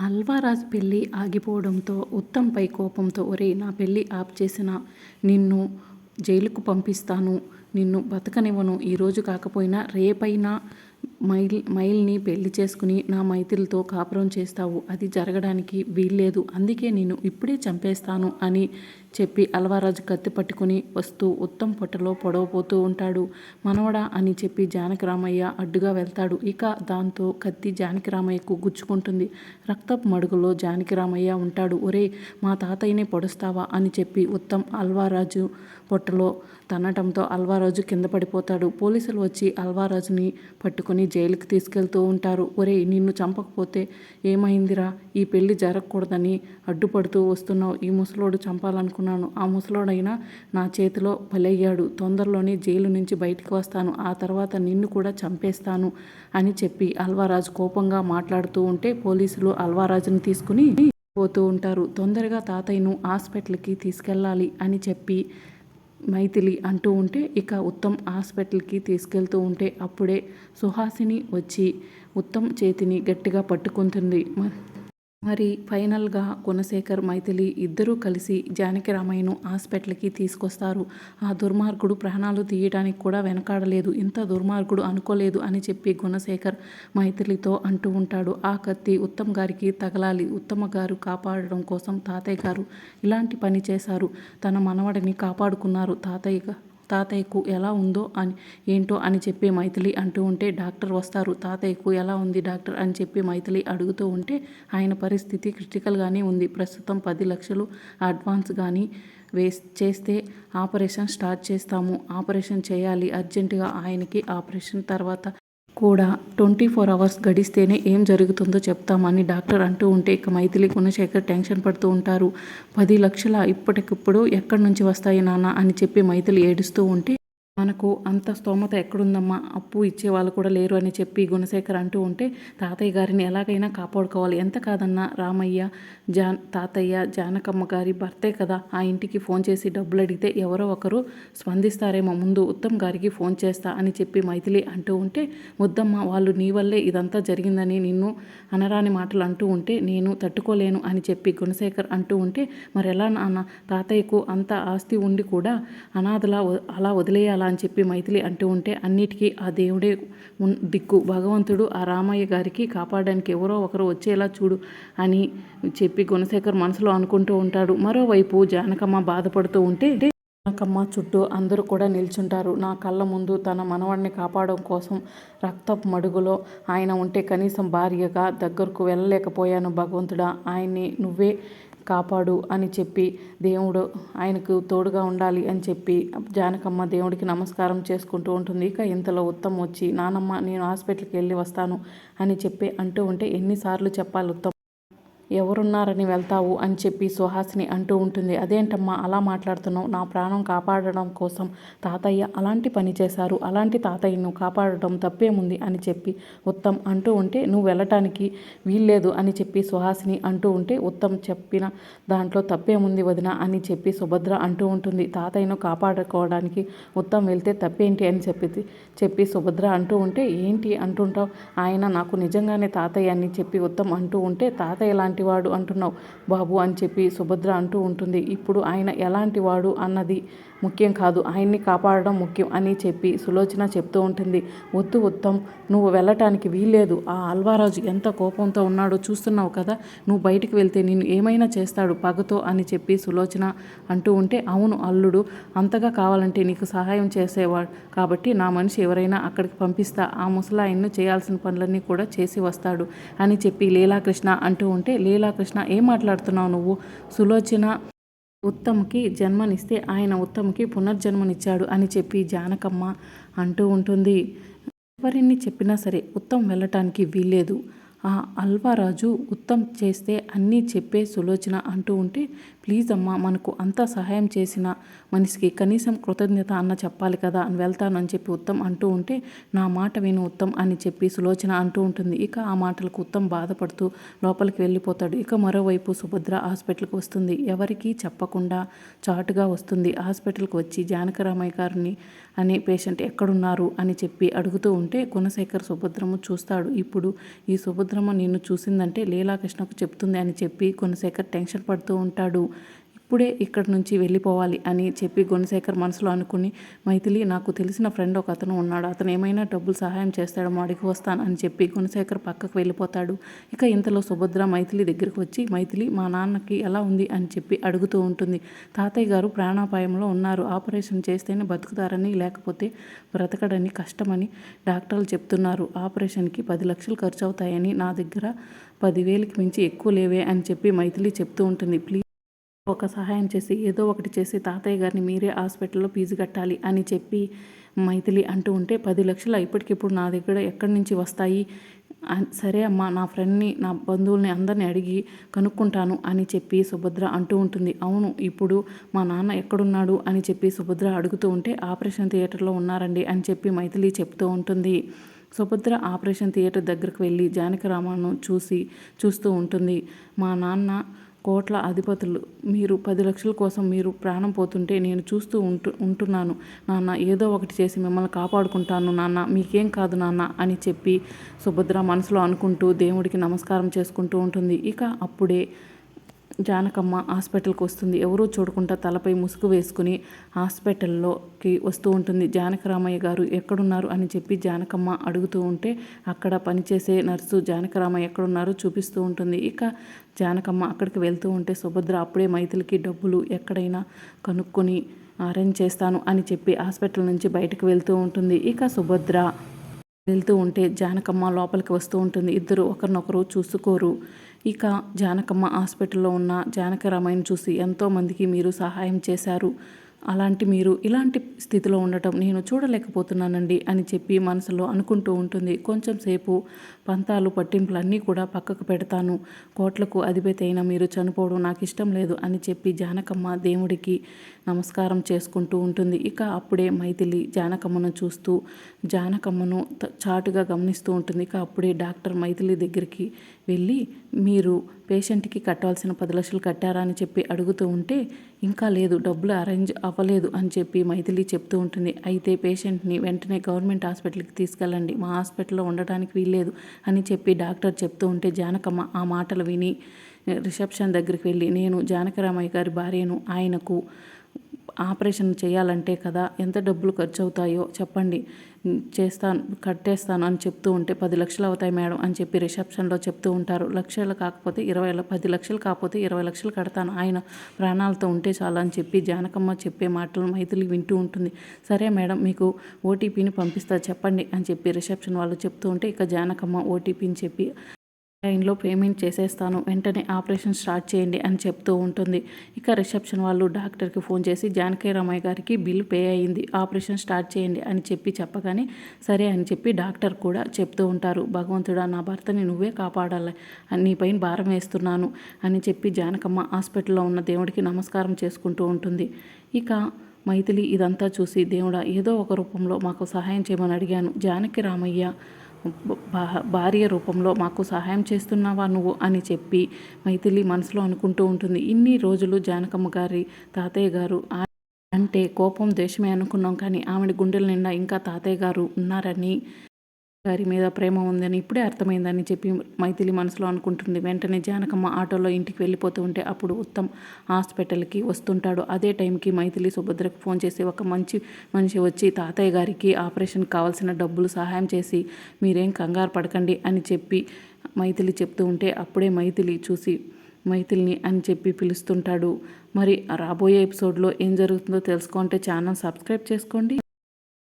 అల్వారాజ్ పెళ్ళి ఆగిపోవడంతో ఉత్తమ్పై కోపంతో ఒరే నా పెళ్ళి ఆప్ చేసిన నిన్ను జైలుకు పంపిస్తాను నిన్ను బతకనివ్వను ఈరోజు కాకపోయినా రేపైనా మైల్ మైల్ని పెళ్ళి చేసుకుని నా మైతిలతో కాపురం చేస్తావు. అది జరగడానికి వీల్లేదు. అందుకే నేను ఇప్పుడే చంపేస్తాను అని చెప్పి అల్వారాజు కత్తి పట్టుకుని వస్తూ ఉత్తం పొట్టలో పొడవపోతూ ఉంటాడు. మనవడా అని చెప్పి జానకిరామయ్య అడ్డుగా వెళ్తాడు. ఇక దాంతో కత్తి జానకిరామయ్యకు గుచ్చుకుంటుంది. రక్తపు మడుగులో జానకిరామయ్య ఉంటాడు. ఒరే మా తాతయ్యనే పొడుస్తావా అని చెప్పి ఉత్తం అల్వారాజు పొట్టలో తన్నటంతో అల్వారాజు కింద పడిపోతాడు. పోలీసులు వచ్చి అల్వారాజుని పట్టుకుని జైలుకి తీసుకెళ్తూ ఉంటారు. ఒరే నిన్ను చంపకపోతే ఏమైందిరా? ఈ పెళ్ళి జరగకూడదని అడ్డుపడుతూ వస్తున్నావు. ఈ ముసలోడు చంపాలనుకున్నాను. ఆ ముసలోడైనా నా చేతిలో బలయ్యాడు. తొందరలోనే జైలు నుంచి బయటకు వస్తాను. ఆ తర్వాత నిన్ను కూడా చంపేస్తాను అని చెప్పి అల్వారాజు కోపంగా మాట్లాడుతూ ఉంటే పోలీసులు అల్వారాజుని తీసుకుని పోతూ ఉంటారు. తొందరగా తాతయ్యను హాస్పిటల్కి తీసుకెళ్ళాలి అని చెప్పి మైథిలి అంటూ ఉంటే ఇక ఉత్తమ్ హాస్పిటల్కి తీసుకెళ్తూ ఉంటే అప్పుడే సుహాసిని వచ్చి ఉత్తమ్ చేతిని గట్టిగా పట్టుకుంటుంది. మరి ఫైనల్గా గుణశేఖర్ మైథిలి ఇద్దరూ కలిసి జానకి రామయ్యను హాస్పిటల్కి తీసుకొస్తారు. ఆ దుర్మార్గుడు ప్రాణాలు తీయడానికి కూడా వెనకాడలేదు. ఇంత దుర్మార్గుడు అనుకోలేదు అని చెప్పి గుణశేఖర్ మైథిలితో అంటూ ఉంటాడు. ఆ కత్తి ఉత్తమ్ గారికి తగలాలి. ఉత్తమ గారు కాపాడడం కోసం తాతయ్య గారు ఇలాంటి పని చేశారు. తన మనవడిని కాపాడుకున్నారు తాతయ్య తాతయ్యకు ఎలా ఉందో అని ఏంటో అని చెప్పి మైథిలి అంటూ ఉంటే డాక్టర్ వస్తారు. తాతయ్యకు ఎలా ఉంది డాక్టర్ అని చెప్పి మైథిలి అడుగుతూ ఉంటే ఆయన పరిస్థితి క్రిటికల్గానే ఉంది. ప్రస్తుతం పది లక్షలు అడ్వాన్స్ కానీ వేస్ చేస్తే ఆపరేషన్ స్టార్ట్ చేస్తాము. ఆపరేషన్ చేయాలి. అర్జెంటుగా ఆయనకి ఆపరేషన్ తర్వాత కూడా ట్వంటీ ఫోర్ అవర్స్ గడిస్తేనే ఏం జరుగుతుందో చెప్తామని డాక్టర్ అంటూ ఉంటే ఇక మైథిలి గుణశేఖర్ టెన్షన్ పడుతూ ఉంటారు. పది లక్షల ఇప్పటికిప్పుడు ఎక్కడి నుంచి వస్తాయి నాన్న అని చెప్పి మైథిలి ఏడుస్తూ ఉంటే మనకు అంత స్తోమత ఎక్కడుందమ్మా? అప్పు ఇచ్చేవాళ్ళు కూడా లేరు అని చెప్పి గుణశేఖర్ అంటూ ఉంటే తాతయ్య గారిని ఎలాగైనా కాపాడుకోవాలి. ఎంత కాదన్నా రామయ్య జాన్ తాతయ్య జానకమ్మ గారి భర్తే కదా. ఆ ఇంటికి ఫోన్ చేసి డబ్బులు అడిగితే ఎవరో ఒకరు స్పందిస్తారేమో ముందు ఉత్తమ్ గారికి ఫోన్ చేస్తా అని చెప్పి మైథిలి అంటూ ఉంటే వద్దమ్మ వాళ్ళు నీ వల్లే ఇదంతా జరిగిందని నిన్ను అనరాని మాటలు అంటూ ఉంటే నేను తట్టుకోలేను అని చెప్పి గుణశేఖర్ అంటూ ఉంటే మరి ఎలా నాన్న? తాతయ్యకు అంత ఆస్తి ఉండి కూడా అనాథలా అలా వదిలేయాలి? అలా అని చెప్పి మైథిలి అంటూ ఉంటే అన్నిటికీ ఆ దేవుడే దిక్కు. భగవంతుడు ఆ రామయ్య గారికి కాపాడడానికి ఎవరో ఒకరు వచ్చేలా చూడు అని చెప్పి గుణశేఖర్ మనసులో అనుకుంటూ ఉంటాడు. మరోవైపు జానకమ్మ బాధపడుతూ ఉంటే జానకమ్మ చుట్టూ అందరూ కూడా నిల్చుంటారు. నా కళ్ళ ముందు తన మనవడిని కాపాడడం కోసం రక్తపు మడుగులో ఆయన ఉంటే కనీసం భార్యగా దగ్గరకు వెళ్ళలేకపోయాను భగవంతుడా. ఆయన్ని నువ్వే కాపాడు అని చెప్పి దేవుడు ఆయనకు తోడుగా ఉండాలి అని చెప్పి జానకమ్మ దేవుడికి నమస్కారం చేసుకుంటూ ఉంటుంది. ఇక ఇంతలో ఉత్తమ్ వచ్చి నానమ్మ నేను హాస్పిటల్కి వెళ్ళి వస్తాను అని చెప్పి అంటూ ఉంటే ఎన్నిసార్లు చెప్పాలి ఉత్తమ్? ఎవరున్నారని వెళ్తావు అని చెప్పి సుహాసిని అంటూ ఉంటుంది. అదేంటమ్మా అలా మాట్లాడుతున్నావు. నా ప్రాణం కాపాడడం కోసం తాతయ్య అలాంటి పని చేశారు. అలాంటి తాతయ్యను కాపాడడం తప్పేముంది? అని చెప్పి ఉత్తమ్ అంటూ ఉంటే నువ్వు వెళ్ళటానికి వీల్లేదు అని చెప్పి సుహాసిని అంటూ ఉంటే ఉత్తమ్ చెప్పిన దాంట్లో తప్పేముంది వదిన? అని చెప్పి సుభద్ర అంటూ ఉంటుంది. తాతయ్యను కాపాడుకోవడానికి ఉత్తమ్ వెళ్తే తప్పేంటి? అని చెప్పి చెప్పి సుభద్ర అంటూ ఉంటే ఏంటి అంటుంటావు? ఆయన నాకు నిజంగానే తాతయ్య అని చెప్పి ఉత్తమ్ అంటూ ఉంటే తాతయ్య లాంటి వాడు అంటున్నావు? బాబు అని చెప్పి సుభద్ర అంటూ ఉంటుంది. ఇప్పుడు ఆయన ఎలాంటి వాడు అన్నది ముఖ్యం కాదు. ఆయన్ని కాపాడడం ముఖ్యం అని చెప్పి సులోచన చెప్తూ ఉంటుంది. వద్దు ఉత్తమ్ నువ్వు వెళ్ళటానికి వీల్లేదు. ఆ అల్వారాజు ఎంత కోపంతో ఉన్నాడో చూస్తున్నావు కదా? నువ్వు బయటికి వెళ్తే నేను ఏమైనా చేస్తాడు పగతో అని చెప్పి సులోచన అంటూ ఉంటే అవును అల్లుడు అంతగా కావాలంటే నీకు సహాయం చేసేవాడు. కాబట్టి నా మనిషి ఎవరైనా అక్కడికి పంపిస్తా. ఆ ముసలాయన్ను చేయాల్సిన పనులన్నీ కూడా చేసి వస్తాడు అని చెప్పి లీలాకృష్ణ అంటూ ఉంటే లీలాకృష్ణ ఏం మాట్లాడుతున్నావు నువ్వు? సులోచన ఉత్తమ్కి జన్మనిస్తే ఆయన ఉత్తమ్కి పునర్జన్మనిచ్చాడు అని చెప్పి జానకమ్మ అంటూ ఉంటుంది. ఎవరిని చెప్పినా సరే ఉత్తమ్ వెళ్ళటానికి వీల్లేదు. ఆ అల్వారాజు ఉత్తమ్ చేస్తే అన్నీ చెప్పే సులోచన అంటూ ఉంటే ప్లీజ్ అమ్మా మనకు అంత సహాయం చేసిన మనిషికి కనీసం కృతజ్ఞత అన్న చెప్పాలి కదా అని వెళ్తాను అని చెప్పి ఉత్తమ్ అంటూ ఉంటే నా మాట విను ఉత్తమ్ అని చెప్పి సులోచన అంటూ ఉంటుంది. ఇక ఆ మాటలకు ఉత్తమ్ బాధపడుతూ లోపలికి వెళ్ళిపోతాడు. ఇక మరోవైపు సుభద్ర హాస్పిటల్కి వస్తుంది. ఎవరికీ చెప్పకుండా చాటుగా వస్తుంది. హాస్పిటల్కి వచ్చి జానకరామయ్య గారిని అనే పేషెంట్ ఎక్కడున్నారు అని చెప్పి అడుగుతూ ఉంటే గుణశేఖర్ సుభద్రము చూస్తాడు. ఇప్పుడు ఈ సుభద్రమ్మ నిన్ను చూసిందంటే లీలాకృష్ణకు చెప్తుంది అని చెప్పి గుణశేఖర్ టెన్షన్ పడుతూ ఉంటాడు. ఇప్పుడే ఇక్కడి నుంచి వెళ్ళిపోవాలి అని చెప్పి గుణశేఖర్ మనసులో అనుకుని మైథిలి నాకు తెలిసిన ఫ్రెండ్ ఒక అతను ఉన్నాడు. అతను ఏమైనా డబ్బులు సహాయం చేస్తాడో అడిగి వస్తాను అని చెప్పి గుణశేఖర్ పక్కకు వెళ్ళిపోతాడు. ఇక ఇంతలో సుభద్ర మైథిలి దగ్గరికి వచ్చి మైథిలి మా నాన్నకి ఎలా ఉంది? అని చెప్పి అడుగుతూ ఉంటుంది. తాతయ్య గారు ప్రాణాపాయంలో ఉన్నారు. ఆపరేషన్ చేస్తేనే బతుకుతారని లేకపోతే బ్రతకడని కష్టమని డాక్టర్లు చెప్తున్నారు. ఆపరేషన్కి పది లక్షలు ఖర్చు అవుతాయని నా దగ్గర పదివేలకి మించి ఎక్కువ లేవే అని చెప్పి మైథిలి చెప్తూ ఉంటుంది. ప్లీజ్ ఒక సహాయం చేసి ఏదో ఒకటి చేసి తాతయ్య గారిని మీరే హాస్పిటల్లో ఫీజు కట్టాలి అని చెప్పి మైథిలి అంటూ ఉంటే పది లక్షలు ఇప్పటికిప్పుడు నా దగ్గర ఎక్కడి నుంచి వస్తాయి? సరే అమ్మా నా ఫ్రెండ్ని నా బంధువుల్ని అందరిని అడిగి కనుక్కుంటాను అని చెప్పి సుభద్ర అంటూ ఉంటుంది. అవును ఇప్పుడు మా నాన్న ఎక్కడున్నాడు అని చెప్పి సుభద్ర అడుగుతూ ఉంటే ఆపరేషన్ థియేటర్లో ఉన్నారండి అని చెప్పి మైథిలి చెప్తూ ఉంటుంది. సుభద్ర ఆపరేషన్ థియేటర్ దగ్గరకు వెళ్ళి జానకరామాను చూసి చూస్తూ ఉంటుంది. మా నాన్న కోట్ల అధిపతులు. మీరు పది లక్షల కోసం మీరు ప్రాణం పోతుంటే నేను చూస్తూ ఉంటు ఉంటున్నాను. నాన్న ఏదో ఒకటి చేసి మిమ్మల్ని కాపాడుకుంటాను నాన్న. మీకేం కాదు నాన్న అని చెప్పి సుభద్ర మనసులో అనుకుంటూ దేవుడికి నమస్కారం చేసుకుంటూ ఉంటుంది. ఇక అప్పుడే జానకమ్మ హాస్పిటల్కి వస్తుంది. ఎవరూ చూడకుండా తలపై ముసుగు వేసుకుని హాస్పిటల్లోకి వస్తూ ఉంటుంది. జానకరామయ్య గారు ఎక్కడున్నారు అని చెప్పి జానకమ్మ అడుగుతూ ఉంటే అక్కడ పనిచేసే నర్సు జానకరామయ్య ఎక్కడున్నారో చూపిస్తూ ఉంటుంది. ఇక జానకమ్మ అక్కడికి వెళ్తూ ఉంటే సుభద్ర అప్పుడే మైతులకి డబ్బులు ఎక్కడైనా కనుక్కొని అరేంజ్ చేస్తాను అని చెప్పి హాస్పిటల్ నుంచి బయటకు వెళ్తూ ఉంటుంది. ఇక సుభద్ర వెళ్తూ ఉంటే జానకమ్మ లోపలికి వస్తూ ఉంటుంది. ఇద్దరు ఒకరినొకరు చూసుకోరు. ఇక జానకమ్మ హాస్పిటల్లో ఉన్న జానకరామయ్యను చూసి ఎంతోమందికి మీరు సహాయం చేశారు. అలాంటి మీరు ఇలాంటి స్థితిలో ఉండటం నేను చూడలేకపోతున్నానండి అని చెప్పి మనసులో అనుకుంటూ ఉంటుంది. కొంచెం సేపు పంతాలు పట్టింపులు అన్నీ కూడా పక్కకు పెడతాను. కోట్లకు అధిపతి అయిన మీరు చనిపోవడం నాకు ఇష్టం లేదు అని చెప్పి జానకమ్మ దేవుడికి నమస్కారం చేసుకుంటూ ఉంటుంది. ఇక అప్పుడే మైథిలి జానకమ్మను చూస్తూ జానకమ్మను చాటుగా గమనిస్తూ ఉంటుంది. ఇక అప్పుడే డాక్టర్ మైథిలి దగ్గరికి వెళ్ళి మీరు పేషెంట్కి కట్టాల్సిన పది లక్షలు కట్టారా అని చెప్పి అడుగుతూ ఉంటే ఇంకా లేదు డబ్బులు అరేంజ్ అవ్వలేదు అని చెప్పి మైథిలి చెప్తూ ఉంటుంది. అయితే పేషెంట్ని వెంటనే గవర్నమెంట్ హాస్పిటల్కి తీసుకెళ్ళండి. మా హాస్పిటల్లో ఉండడానికి వీల్లేదు అని చెప్పి డాక్టర్ చెప్తూ ఉంటే జానకమ్మ ఆ మాటలు విని రిసెప్షన్ దగ్గరికి వెళ్ళి నేను జానకరామయ్య గారి భార్యను ఆయనకు ఆపరేషన్ చేయాలంటే కదా ఎంత డబ్బులు ఖర్చు అవుతాయో చెప్పండి. చేస్తాను కట్టేస్తాను అని చెప్తూ ఉంటే పది లక్షలు అవుతాయి మేడం అని చెప్పి రిసెప్షన్లో చెప్తూ ఉంటారు. లక్షలు కాకపోతే ఇరవై పది లక్షలు కాకపోతే ఇరవై లక్షలు కడతాను. ఆయన ప్రాణాలతో ఉంటే చాలు అని చెప్పి జానకమ్మ చెప్పే మాటలు మైథిలి వింటూ ఉంటుంది. సరే మేడం మీకు ఓటీపీని పంపిస్తా చెప్పండి అని చెప్పి రిసెప్షన్ వాళ్ళు చెప్తూ ఉంటే ఇక జానకమ్మ ఓటీపీని చెప్పి లైన్లో పేమెంట్ చేసేస్తాను వెంటనే ఆపరేషన్ స్టార్ట్ చేయండి అని చెప్తూ ఉంటుంది. ఇక రిసెప్షన్ వాళ్ళు డాక్టర్కి ఫోన్ చేసి జానకి రామయ్య గారికి బిల్ పే అయింది ఆపరేషన్ స్టార్ట్ చేయండి అని చెప్పి చెప్పగానే సరే అని చెప్పి డాక్టర్ కూడా చెప్తూ ఉంటారు. భగవంతుడా నా భర్తని నువ్వే కాపాడాలి అని నీపైన భారం వేస్తున్నాను అని చెప్పి జానకమ్మ హాస్పిటల్లో ఉన్న దేవుడికి నమస్కారం చేసుకుంటూ ఉంటుంది. ఇక మైథిలి ఇదంతా చూసి దేవుడా ఏదో ఒక రూపంలో మాకు సహాయం చేయమని అడిగాను. జానకి రామయ్య భార్య రూపంలో మాకు సహాయం చేస్తున్నావా నువ్వు అని చెప్పి మైథిలి మనసులో అనుకుంటూ ఉంటుంది. ఇన్ని రోజులు జానకమ్మ గారి తాతయ్య గారు అంటే కోపం దేశమే అనుకున్నాం కానీ ఆమె గుండెల నిండా ఇంకా తాతయ్య గారు ఉన్నారని గారి మీద ప్రేమ ఉందని ఇప్పుడే అర్థమైందని చెప్పి మైథిలి మనసులో అనుకుంటుంది. వెంటనే జానకమ్మ ఆటోలో ఇంటికి వెళ్ళిపోతూ ఉంటే అప్పుడు ఉత్తమ్ హాస్పిటల్కి వస్తుంటాడు. అదే టైంకి మైథిలి సుభద్రకు ఫోన్ చేసి ఒక మంచి మనిషి వచ్చి తాతయ్య గారికి ఆపరేషన్ కావాల్సిన డబ్బులు సహాయం చేసి మీరేం కంగారు పడకండి అని చెప్పి మైథిలి చెప్తూ ఉంటే అప్పుడే మైథిలి చూసి మైథిల్ని అని చెప్పి పిలుస్తుంటాడు. మరి రాబోయే ఎపిసోడ్లో ఏం జరుగుతుందో తెలుసుకుంటే ఛానల్ సబ్స్క్రైబ్ చేసుకోండి.